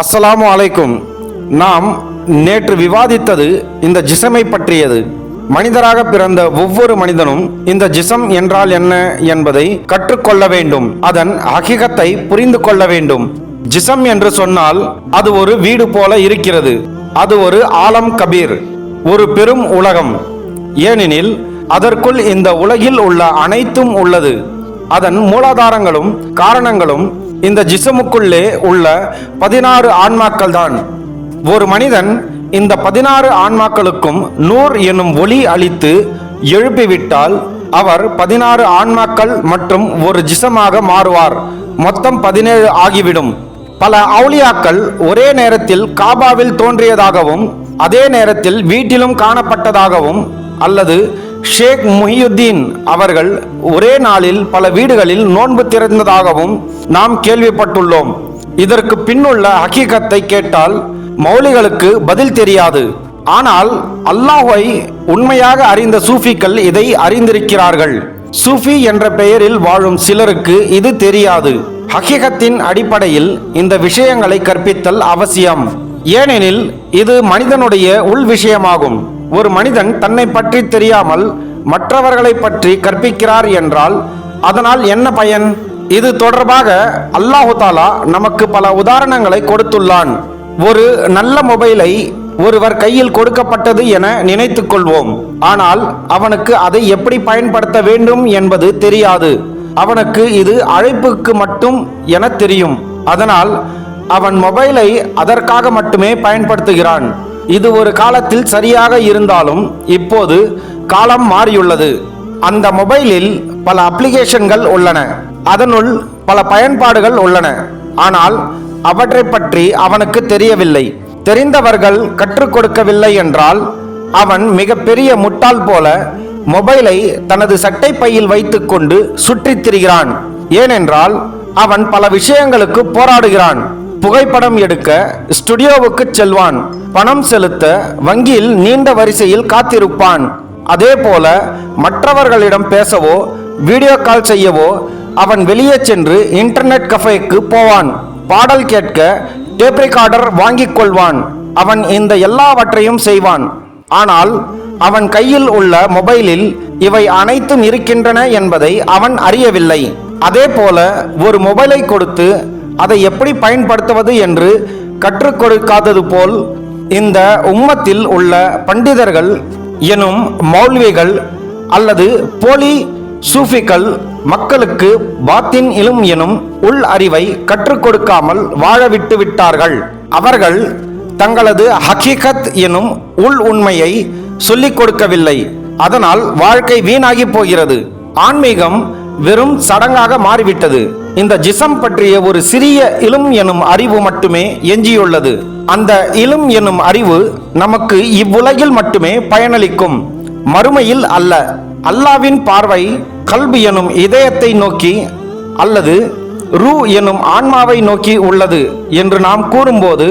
அஸ்ஸலாமு அலைக்கும். நாம் நேற்று விவாதித்தது இந்த ஜிசமை பற்றியது. மனிதராக பிறந்த ஒவ்வொரு மனிதனும் இந்த ஜிசம் என்றால் என்ன என்பதை கற்றுக்கொள்ள வேண்டும். அதன் ஹகிகத்தை புரிந்து கொள்ள வேண்டும். ஜிசம் என்று சொன்னால் அது ஒரு வீடு போல இருக்கிறது. அது ஒரு ஆலம் கபீர் ஒரு பெரும் உலகம். ஏனெனில் அதற்குள் இந்த உலகில் உள்ள அனைத்தும் உள்ளது. அதன் மூலாதாரங்களும் காரணங்களும் இந்த ஜிசமுக்குள்ளே உள்ள பதினாறு ஆன்மாக்கள் தான் ஒரு மனிதன் இந்த பதினாறு ஆன்மாக்களுக்கும் நூர் என்னும் ஒளி அளித்து எழுப்பிவிட்டால் அவர் பதினாறு ஆன்மாக்கள் மற்றும் ஒரு ஜிசமாக மாறுவார். மொத்தம் பதினேழு ஆகிவிடும். பல அவுளியாக்கள் ஒரே நேரத்தில் காபாவில் தோன்றியதாகவும் அதே நேரத்தில் வீட்டிலும் காணப்பட்டதாகவும் அல்லது ஷேக் முஹியுத்தீன் அவர்கள் ஒரே நாளில் பல வீடுகளில் நோன்பு திறந்ததாகவும் நாம் கேள்விப்பட்டுள்ளோம். இதற்கு பின்னுள்ள ஹக்கீகத்தை கேட்டால் மௌலிகளுக்கு பதில் தெரியாது. ஆனால் அல்லாஹை உண்மையாக அறிந்த சூஃபிகள் இதை அறிந்திருக்கிறார்கள். சூஃபி என்ற பெயரில் வாழும் சிலருக்கு இது தெரியாது. ஹக்கீகத்தின் அடிப்படையில் இந்த விஷயங்களை கற்பித்தல் அவசியம். ஏனெனில் இது மனிதனுடைய உள் விஷயமாகும். ஒரு மனிதன் தன்னை பற்றி தெரியாமல் மற்றவர்களை பற்றி கற்பிக்கிறார் என்றால் அதனால் என்ன பயன்? இது தொடர்பாக அல்லாஹு தாலா நமக்கு பல உதாரணங்களை கொடுத்துள்ளான். ஒரு நல்ல மொபைலை ஒருவர் கையில் கொடுக்கப்பட்டது என நினைத்துக் கொள்வோம். ஆனால் அவனுக்கு அதை எப்படி பயன்படுத்த வேண்டும் என்பது தெரியாது. அவனுக்கு இது அழைப்புக்கு மட்டும் என தெரியும். அதனால் அவன் மொபைலை அதற்காக மட்டுமே பயன்படுத்துகிறான். இது ஒரு காலத்தில் சரியாக இருந்தாலும் இப்போது காலம் மாறியுள்ளது. அந்த மொபைலில் பல அப்ளிகேஷன்கள் உள்ளன. அதனுள் பல பயன்பாடுகள் உள்ளன. ஆனால் அவற்றை பற்றி அவனுக்கு தெரியவில்லை. தெரிந்தவர்கள் கற்றுக் கொடுக்கவில்லை என்றால் அவன் மிகப்பெரிய முட்டாள் போல மொபைலை தனது சட்டை பையில் வைத்துக்கொண்டு சுற்றித் திரிகிறான். ஏனென்றால் அவன் பல விஷயங்களுக்கு போராடுகிறான். புகைப்படம் எடுக்க ஸ்டுடியோவுக்கு செல்வான். பணம் செலுத்த வங்கியில் நீண்ட வரிசையில் காத்திருப்பான். அதே போல மற்றவர்களிடம் பேசவோ வீடியோ கால் செய்யவோ அவன் வெளியே சென்று இன்டர்நெட் கஃபேக்கு போவான். பாடல் கேட்க டேப் ரெக்கார்டர் வாங்கிக் கொள்வான். அவன் இந்த எல்லாவற்றையும் செய்வான். ஆனால் அவன் கையில் உள்ள மொபைலில் இவை அனைத்தும் இருக்கின்றன என்பதை அவன் அறியவில்லை. அதே போல ஒரு மொபைலை கொடுத்து அதை எப்படி பயன்படுத்துவது என்று கற்றுக் கொடுக்காதது போல் இந்த உம்மத்தில் உள்ள பண்டிதர்கள் எனும் மௌல்விகள் அல்லது போலி சூஃபிக்கள் மக்களுக்கு பாத்தின் இலும் எனும் உள் அறிவை கற்றுக் கொடுக்காமல் வாழ விட்டு விட்டார்கள். அவர்கள் தங்களது ஹக்கீகத் எனும் உள் உண்மையை சொல்லிக் கொடுக்கவில்லை. அதனால் வாழ்க்கை வீணாகி போகிறது. ஆன்மீகம் வெறும் சடங்காக மாறிவிட்டது. இந்த ஜிசம் பற்றிய ஒரு சிறிய இலும் எனும் அறிவு மட்டுமே எஞ்சியுள்ளது. அந்த இலும் எனும் அறிவு நமக்கு இவ்வுலகில் மட்டுமே பயனளிக்கும். மறுமையில் அல்ல அல்லாவின் பார்வை கல்வி எனும் இதயத்தை நோக்கி அல்லது ரூ எனும் ஆன்மாவை நோக்கி உள்ளது என்று நாம் கூறும்போது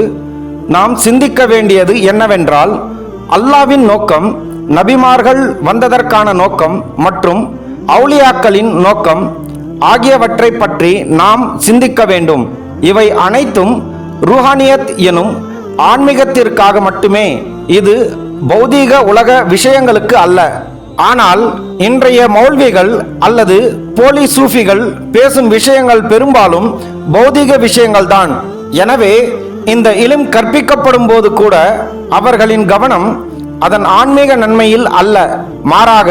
நாம் சிந்திக்க வேண்டியது என்னவென்றால் அல்லாவின் நோக்கம் நபிமார்கள் வந்ததற்கான நோக்கம் மற்றும் அவுலியாக்களின் நோக்கம் ஆகியவற்றை பற்றி நாம் சிந்திக்க வேண்டும். இவை அனைத்தும் ருஹானியத் எனும் ஆன்மீகத்திற்காக மட்டுமே. இது பௌதீக உலக விஷயங்களுக்கு அல்ல. ஆனால் இன்றைய மௌல்விகள் அல்லது போலி சூஃபிகள் பேசும் விஷயங்கள் பெரும்பாலும் பௌதீக விஷயங்கள் தான் எனவே இந்த இலும் கற்பிக்கப்படும் போது கூட அவர்களின் கவனம் அதன் ஆன்மீக நன்மையில் அல்ல. மாறாக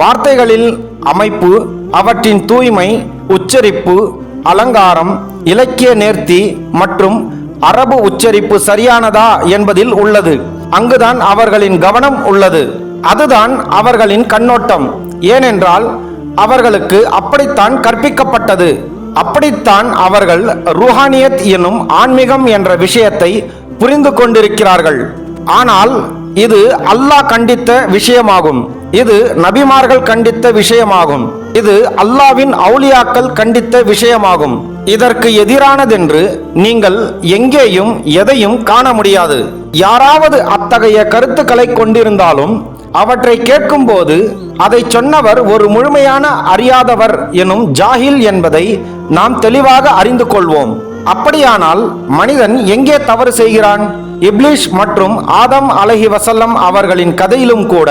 வார்த்தைகளில் அமைப்பு அவற்றின் தூய்மை உச்சரிப்பு அலங்காரம் இலக்கிய நேர்த்தி மற்றும் அரபு உச்சரிப்பு சரியானதா என்பதில் உள்ளது. அங்குதான் அவர்களின் கவனம் உள்ளது. அதுதான் அவர்களின் கண்ணோட்டம். ஏனென்றால் அவர்களுக்கு அப்படித்தான் கற்பிக்கப்பட்டது. அப்படித்தான் அவர்கள் ரூஹானியத் எனும் ஆன்மீகம் என்ற விஷயத்தை புரிந்து கொண்டிருக்கிறார்கள். ஆனால் இது அல்லாஹ் கண்டித்த விஷயமாகும். இது நபிமார்கள் கண்டித்த விஷயமாகும். இது அல்லாவின் அவுளியாக்கள் கண்டித்த விஷயமாகும். இதற்கு எதிரானதென்று நீங்கள் எங்கேயும் எதையும் காண முடியாது. யாராவது அத்தகைய கருத்துக்களை கொண்டிருந்தாலும் அவற்றை கேட்கும்போது அதை சொன்னவர் ஒரு முழுமையான அறியாதவர் எனும் ஜாஹில் என்பதை நாம் தெளிவாக அறிந்து கொள்வோம். அப்படியானால் மனிதன் எங்கே தவறு செய்கிறான்? இப்லிஷ் மற்றும் ஆதம் அலஹி வசல்லம் அவர்களின் கதையிலும் கூட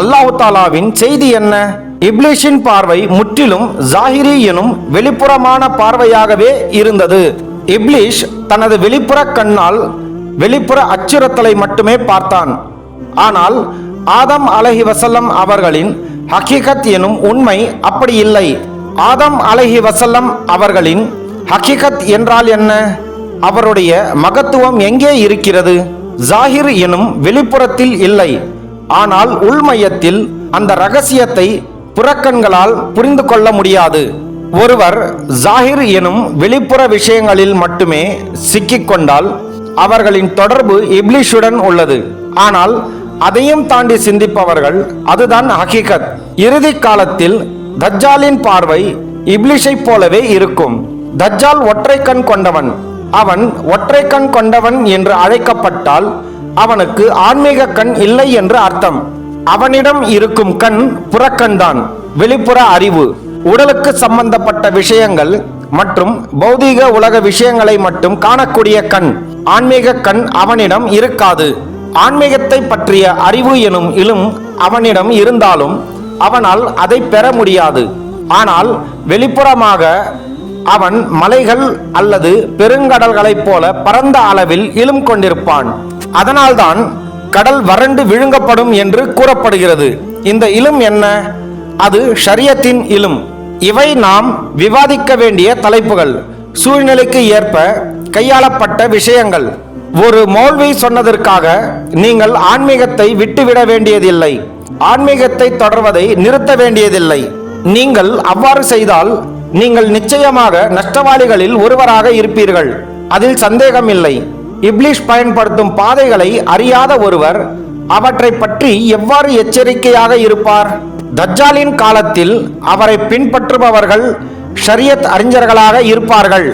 அல்லாஹு தாலாவின் செய்தி என்ன? இப்லிஷின் பார்வை முற்றிலும் ஜாகிரி எனும் வெளிப்புறமான பார்வையாகவே இருந்தது. இப்லிஷ் தனது வெளிப்புற கண்ணால் வெளிப்புற அச்சுறுத்தலை மட்டுமே பார்த்தான். ஆனால் ஆதம் அலஹி வசல்லம் அவர்களின் ஹக்கீகத் எனும் உண்மை அப்படி இல்லை. ஆதம் அலஹி வசல்லம் அவர்களின் ஹக்கீகத் என்றால் என்ன? அவருடைய மகத்துவம் எங்கே இருக்கிறது? ஜாகிர் எனும் வெளிப்புறத்தில் இல்லை. ஆனால் உள்மையத்தில் அந்த ரகசியத்தை புறக்கண்களால் புரிந்து கொள்ள முடியாது. ஒருவர் ஜாகிர் எனும் வெளிப்புற விஷயங்களில் மட்டுமே சிக்கிக்கொண்டால் அவர்களின் தொடர்பு இப்லிஷுடன் உள்ளது. ஆனால் அதையும் தாண்டி சிந்திப்பவர்கள் அதுதான் ஹகீகத். இறுதி காலத்தில் தஜ்ஜாலின் பார்வை இப்லிஷைப் போலவே இருக்கும். தஜ்ஜால் ஒற்றை கண் கொண்டவன். அவன் ஒற்றை கண் கொண்டவன் என்று அழைக்கப்பட்டால் அவனுக்கு ஆன்மீக கண் இல்லை என்று அர்த்தம். அவனிடம் இருக்கும் கண் புறக்கண்தான் வெளிப்புற அறிவு. உடலுக்கு சம்பந்தப்பட்ட விஷயங்கள் மற்றும் பௌதீக உலக விஷயங்களை மட்டும் காணக்கூடிய கண் ஆன்மீக கண் அவனிடம் இருக்காது. ஆன்மீகத்தை பற்றிய அறிவு எனும் இலும் அவனிடம் இருந்தாலும் அவனால் அதை பெற முடியாது. ஆனால் வெளிப்புறமாக அவன் மலைகள் அல்லது பெருங்கடல்களைப் போல பரந்த அளவில் இலும் கொண்டிருப்பான். அதனால்தான் கடல் வறண்டு விழுங்கப்படும் என்று கூறப்படுகிறது. இந்த இலும் என்ன? அது ஷரியத்தின் இலும். இவை நாம் விவாதிக்க வேண்டிய தலைப்புகள். சூழ்நிலைக்கு ஏற்ப கையாளப்பட்ட விஷயங்கள். ஒரு மௌல்வி சொன்னதற்காக நீங்கள் ஆன்மீகத்தை விட்டுவிட வேண்டியதில்லை. ஆன்மீகத்தை தொடர்வதை நிறுத்த வேண்டியதில்லை. நீங்கள் அவ்வாறு செய்தால் நீங்கள் நிச்சயமாக நஷ்டவாளிகளில் ஒருவராக இருப்பீர்கள். அதில் சந்தேகம் இல்லை இப்லிஷ் பயன்படுத்தும் பாதைகளை அறியாத ஒருவர் அவற்றை பற்றி எவ்வாறு எச்சரிக்கையாக இருப்பார்? தஜ்ஜாலின் காலத்தில் அவரை பின்பற்றுபவர்கள் ஷரியத் அறிஞர்களாக இருப்பார்கள்.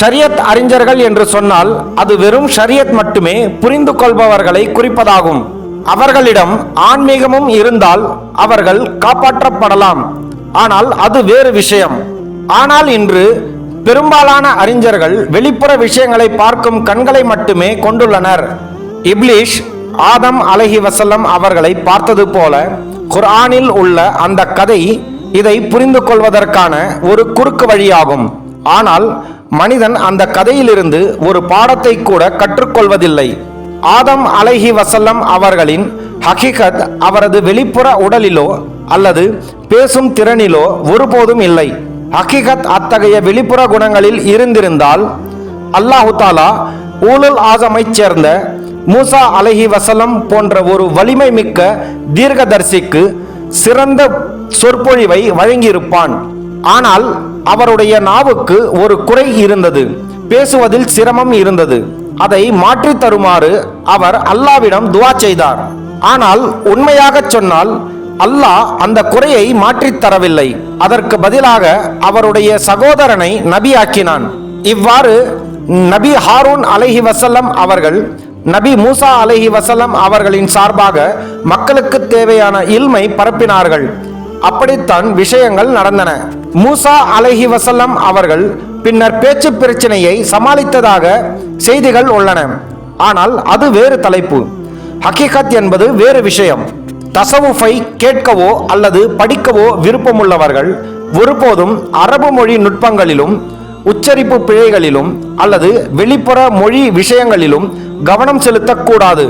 ஷரியத் அறிஞர்கள் என்று சொன்னால் அது வெறும் ஷரியத் மட்டுமே புரிந்து கொள்பவர்களை குறிப்பதாகும். அவர்களிடம் ஆன்மீகமும் இருந்தால் அவர்கள் காப்பாற்றப்படலாம். ஆனால் அது வேறு விஷயம். ஆனால் இன்று பெரும்பாலான அறிஞர்கள் வெளிப்புற விஷயங்களை பார்க்கும் கண்களை மட்டுமே கொண்டுள்ளனர். இப்லிஷ் ஆதம் அலஹி வசல்லம் அவர்களை பார்த்தது போல குர்ஆனில் உள்ள அந்த கதை இதை புரிந்து கொள்வதற்கான ஒரு குறுக்கு வழியாகும். ஆனால் மனிதன் அந்த கதையிலிருந்து ஒரு பாடத்தை கூட கற்றுக்கொள்வதில்லை. ஆதம் அலஹி வசல்லம் அவர்களின் ஹகிகத் அவரது வெளிப்புற உடலிலோ அல்லது பேசும் திறனிலோ ஒருபோதும் இல்லை. ஹகிகத் அத்தகைய வெளிப்புற குணங்களில் இருந்திருந்தால் அல்லாஹு தாலா ஊழல் ஆசமைச் சேர்ந்த மூசா அலஹி வசலம் போன்ற ஒரு வலிமை மிக்க தீர்க்கதர்சிக்கு சிறந்த சொற்பொழிவை வழங்கியிருப்பான். ஆனால் அவருடைய நாவுக்கு ஒரு குறை இருந்தது. பேசுவதில் சிரமம் இருந்தது. அதை மாற்றித் தருமாறு அவர் அல்லாவிடம் துவா செய்தார். ஆனால் உண்மையாகச் சொன்னால் அல்லாஹ் அந்த குறையை மாற்றித் தரவில்லை. அதற்கு பதிலாக அவருடைய சகோதரனை நபியாக்கினான். இவ்வாறு நபி ஹாரூன் அலைஹி வசல்லம் அவர்கள் நபி மூசா அலைஹி வசல்லம் அவர்களின் சார்பாக மக்களுக்கு தேவையான இல்மை பரப்பினார்கள். அப்படித்தான் விஷயங்கள் நடந்தன. மூசா அலைஹி வசல்லம் அவர்கள் பின்னர் பேச்சு பிரச்சனையை சமாளித்ததாக செய்திகள் உள்ளன. ஆனால் அது வேறு தலைப்பு. ஹக்கீகத் என்பது வேறு விஷயம். தசவுஃபை கேட்கவோ அல்லது படிக்கவோ விருப்பமுள்ளவர்கள் ஒருபோதும் அரபு மொழி நுட்பங்களிலும் உச்சரிப்பு பிழைகளிலும் அல்லது வெளிப்புற மொழி விஷயங்களிலும் கவனம் செலுத்தக்கூடாது.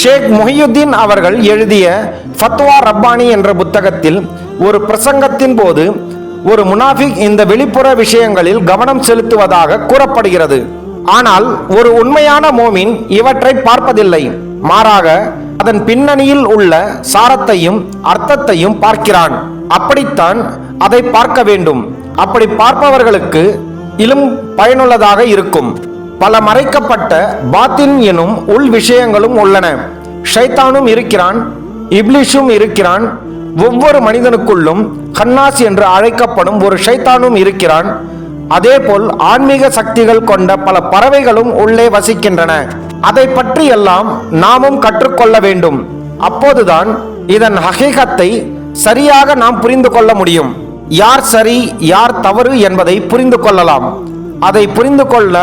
ஷேக் முஹியுத்தீன் அவர்கள் எழுதிய ஃபத்வா ரப்பானி என்ற புத்தகத்தில் ஒரு பிரசங்கத்தின் போது ஒரு முனாஃபிக் இந்த வெளிப்புற விஷயங்களில் கவனம் செலுத்துவதாக கூறப்படுகிறது. ஆனால் ஒரு உண்மையான மோமின் இவற்றை பார்ப்பதில்லை. மாறாக அதன் பின்னணியில் உள்ள சாரத்தையும் அர்த்தத்தையும் பார்க்கிறான். அப்படித்தான் அதை பார்க்க வேண்டும். அப்படி பார்ப்பவர்களுக்கு இலும் பயனுள்ளதாக இருக்கும். பல மறைக்கப்பட்ட பாத்தின் எனும் உள் விஷயங்களும் உள்ளன. ஷைத்தானும் இருக்கிறான் இப்லிஷும் இருக்கிறான் ஒவ்வொரு மனிதனுக்குள்ளும் கன்னாஸ் என்று அழைக்கப்படும் ஒரு ஷைத்தானும் இருக்கிறான். அதேபோல் ஆன்மீக சக்திகள் கொண்ட பல பறவைகளும் உள்ளே வசிக்கின்றன. அதை பற்றி எல்லாம் நாமும் கற்றுக்கொள்ள வேண்டும். அப்போதுதான் இதன் ஹகீகத்தை சரியாக நாம் புரிந்து கொள்ள முடியும். யார் சரி யார் தவறு என்பதை புரிந்து கொள்ளலாம். அதை புரிந்து கொள்ள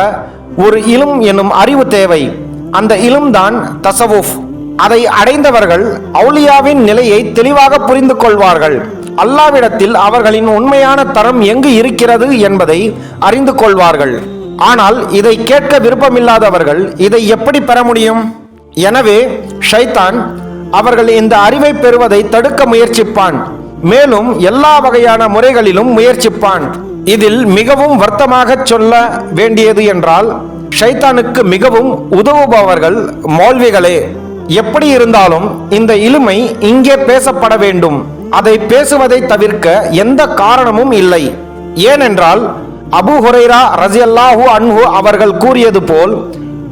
ஒரு இலும் எனும் அறிவு தேவை. அந்த இலும்தான் தசவுஃப். அதை அடைந்தவர்கள் அவுலியாவின் நிலையை தெளிவாக புரிந்து கொள்வார்கள். அல்லாவிடத்தில் அவர்களின் உண்மையான தரம் எங்கு இருக்கிறது என்பதை அறிந்து கொள்வார்கள். ஆனால் இதை கேட்க விருப்பமில்லாதவர்கள் இதை எப்படி பெற முடியும்? எனவே ஷைத்தான் அவர்கள் இந்த அறிவை பெறுவதை தடுக்க முயற்சிப்பான். மேலும் எல்லா வகையான முறைகளிலும் முயற்சிப்பான். இதில் மிகவும் வருத்தமாக சொல்ல வேண்டியது என்றால் ஷைத்தானுக்கு மிகவும் உதவுபவர்கள் மௌல்விகளே. எப்படி இருந்தாலும் இந்த இழுமை இங்கே பேசப்பட வேண்டும். அதை பேசுவதை தவிர்க்க எந்த காரணமும் இல்லை. ஏனென்றால் அபு ஹுரைரா ரஜியல்லாஹு அன்ஹு அவர்கள் கூறியது போல்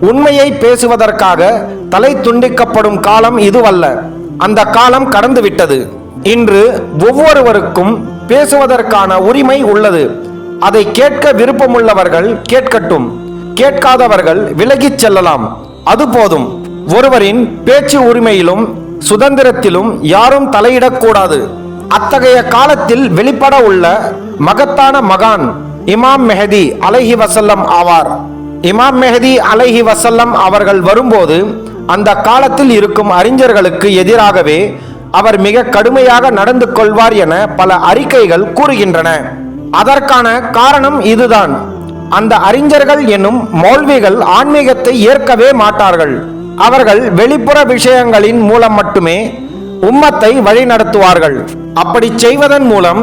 உண்மையை பேசுவதற்காக தலை துண்டிக்கப்படும் காலம் இதுவல்ல. அந்த காலம் கடந்துவிட்டது. இன்று ஒவ்வொருவருக்கும் பேசுவதற்கான உரிமை உள்ளது. அதை கேட்க விருப்பமுள்ளவர்கள் கேட்கட்டும். கேட்காதவர்கள் விலகிச் செல்லலாம். அது போதும். ஒருவரின் பேச்சு உரிமையிலும் சுதந்திரத்திலும் யாரும் தலையிடக்கூடாது. அத்தகைய காலத்தில் வெளிப்பட உள்ள மகத்தான மகான் இமாம் மெஹதி அலைஹி வசல்லம் ஆவார். இமாம் மெஹதி அலைஹி வசல்லம் அவர்கள் வரும்போது அந்த காலத்தில் இருக்கும் அறிஞர்களுக்கு எதிராகவே அவர் மிக கடுமையாக நடந்து கொள்வார் என பல அறிக்கைகள் கூறுகின்றன. அதற்கான காரணம் இதுதான். அந்த அறிஞர்கள் என்னும் மௌல்விகள் ஆன்மீகத்தை ஏற்கவே மாட்டார்கள். அவர்கள் வெளிப்புற விஷயங்களின் மூலம் மட்டுமே உம்மத்தை வழிநடத்துவார்கள். அப்படி செய்வதன் மூலம்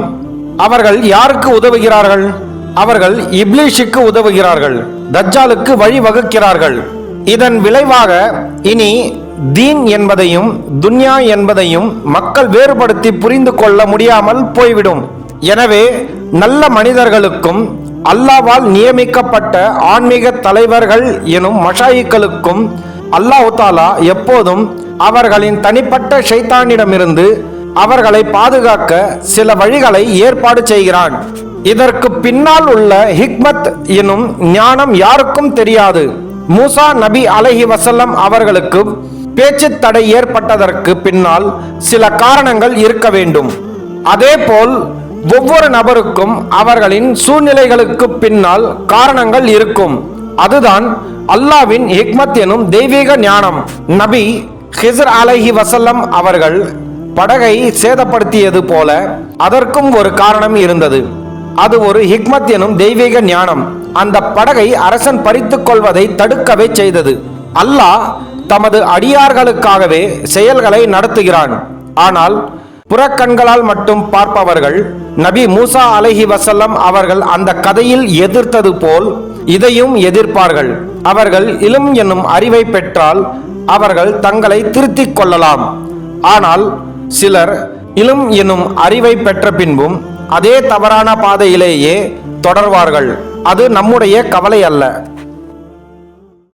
அவர்கள் யாருக்கு உதவுகிறார்கள்? அவர்கள் இப்லீஷுக்கு உதவுகிறார்கள் தஜ்ஜாலுக்கு வழிவகுக்கிறார்கள் இதன் விளைவாக இனி தீன் என்பதையும் துன்யா என்பதையும் மக்கள் வேறுபடுத்தி புரிந்து கொள்ள முடியாமல் போய்விடும். எனவே நல்ல மனிதர்களுக்கும் அல்லாவால் நியமிக்கப்பட்ட ஆன்மீக தலைவர்கள் எனும் மஷாயிக்களுக்கும் அல்லாஹு தாலா எப்போதும் அவர்களின் தனிப்பட்ட ஷைத்தானிடமிருந்து அவர்களை பாதுகாக்க சில வழிகளை ஏற்பாடு செய்கிறான். இதற்கு பின்னால் உள்ள ஹிக்மத் எனும் ஞானம் யாருக்கும் தெரியாது. மூசா நபி அலஹி வசல்லம் அவர்களுக்கு பேச்சு தடை ஏற்பட்டதற்கு பின்னால் சில காரணங்கள் இருக்க வேண்டும். அதேபோல் ஒவ்வொரு நபருக்கும் அவர்களின் சூழ்நிலைகளுக்கு பின்னால் காரணங்கள் இருக்கும். அதுதான் அல்லாவின் ஹிக்மத் எனும் தெய்வீக ஞானம். நபி ஹிசர் அலஹி வசல்லம் அவர்கள் படகை சேதப்படுத்தியது போல அதற்கும் ஒரு காரணம் இருந்தது. அது ஒரு ஹிக்மத் எனும் தெய்வீக ஞானம். அந்த படகை அரசன் பறித்துக் கொள்வதை தடுக்கவே செய்தது. அல்லாஹ் தமது அடியார்களுக்காகவே செயல்களை நடத்துகிறான். ஆனால் புறக்கண்களால் மட்டும் பார்ப்பவர்கள் நபி மூசா அலஹி வசல்லம் அவர்கள் அந்த கதையில் எதிர்த்தது போல் இதையும் எதிர்ப்பார்கள். அவர்கள் இலும் என்னும் அறிவை பெற்றால் அவர்கள் தங்களை திருத்திக் கொள்ளலாம். ஆனால் சிலர் இலும் என்னும் அறிவை பெற்ற பின்பும் அதே தவறான பாதையிலேயே தொடர்வார்கள். அது நம்முடைய கவலை அல்ல.